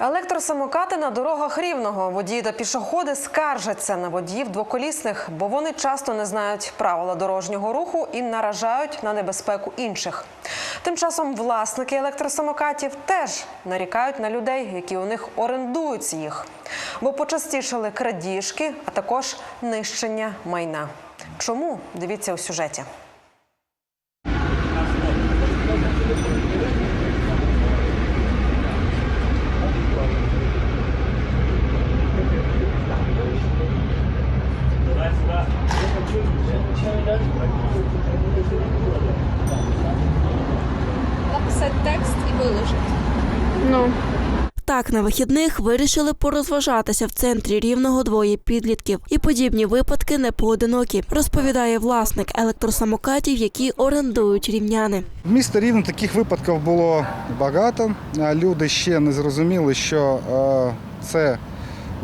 Електросамокати на дорогах рівного. Водії та пішоходи скаржаться на водіїв двоколісних, бо вони часто не знають правила дорожнього руху і наражають на небезпеку інших. Тим часом власники електросамокатів теж нарікають на людей, які у них орендують їх, бо почастішали крадіжки, а також нищення майна. Чому дивіться у сюжеті? Ну, Так, на вихідних вирішили порозважатися в центрі рівного двоє підлітків. І подібні випадки не поодинокі, розповідає власник електросамокатів, які орендують рівняни. В місті Рівне таких випадків було багато. Люди ще не зрозуміли, що е, це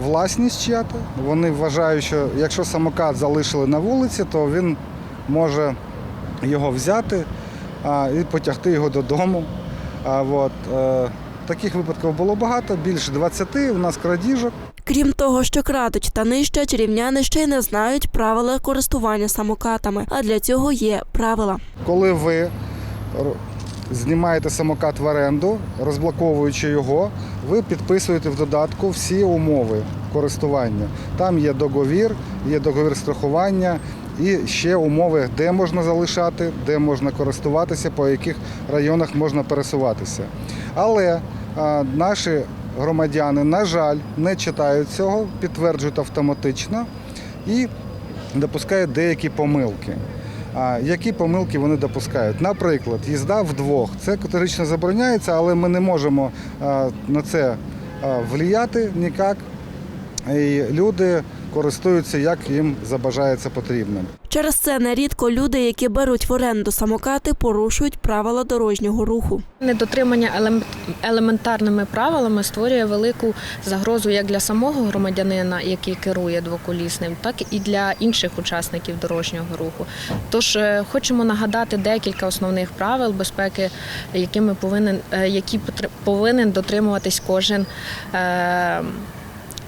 власність чия-то. Вони вважають, що якщо самокат залишили на вулиці, то він може його взяти і потягти його додому. А, от, е, таких випадків було багато, більше 20 у нас крадіжок. Крім того, що крадуть та нищать, рівняни ще й не знають правила користування самокатами. А для цього є правила. Коли ви знімаєте самокат в оренду, розблоковуючи його, ви підписуєте в додатку всі умови користування. Там є договір, є договір страхування і ще умови, де можна залишати, де можна користуватися, по яких районах можна пересуватися. Але а, наші громадяни, на жаль, не читають цього, підтверджують автоматично і допускають деякі помилки. Які помилки вони допускають? Наприклад, їзда вдвох. Це категорично забороняється, але ми не можемо а, на це а, влияти ніяк. І люди користуються, як їм забажається потрібним. Через це нерідко люди, які беруть в оренду самокати, порушують правила дорожнього руху. Недотримання елем- елементарними правилами створює велику загрозу як для самого громадянина, який керує двоколісним, так і для інших учасників дорожнього руху. Тож е, хочемо нагадати декілька основних правил безпеки, якими повинен, е, які повинен дотримуватись кожен. е,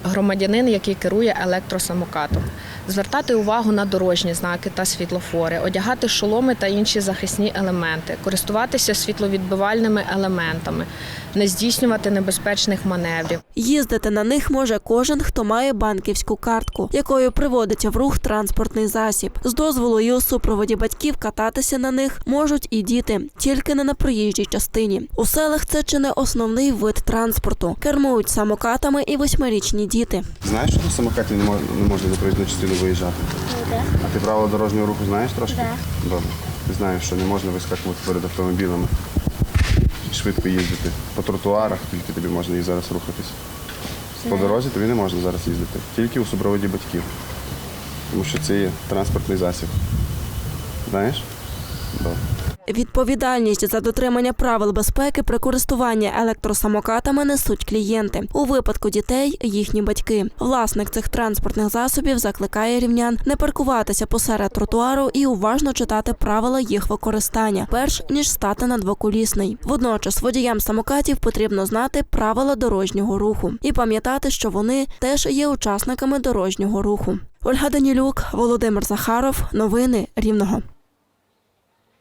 Громадянин, який керує електросамокатом, звертати увагу на дорожні знаки та світлофори, одягати шоломи та інші захисні елементи, користуватися світловідбивальними елементами, не здійснювати небезпечних маневрів. Їздити на них може кожен, хто має банківську картку, якою приводиться в рух транспортний засіб. З дозволу і у супроводі батьків кататися на них можуть і діти, тільки не на проїжджій частині. У селах це чи не основний вид транспорту. Кермують самокатами і восьмирічні діти. Знаєш, що на самокаті не можна, не можна на проїзну частину виїжджати? А ти правила дорожнього руху знаєш трошки? Добре. Ти знаєш, що не можна вискакувати перед автомобілями, швидко їздити. По тротуарах тільки тобі можна їх зараз рухатись. По дорозі тобі не можна зараз їздити. Тільки у супроводі батьків. Тому що це є транспортний засіб. Знаєш? Добре. Відповідальність за дотримання правил безпеки при користуванні електросамокатами несуть клієнти. У випадку дітей їхні батьки. Власник цих транспортних засобів закликає рівнян не паркуватися посеред тротуару і уважно читати правила їх використання, перш ніж стати на двоколісний. Водночас водіям самокатів потрібно знати правила дорожнього руху і пам'ятати, що вони теж є учасниками дорожнього руху. Ольга Данілюк, Володимир Захаров. Новини Рівного.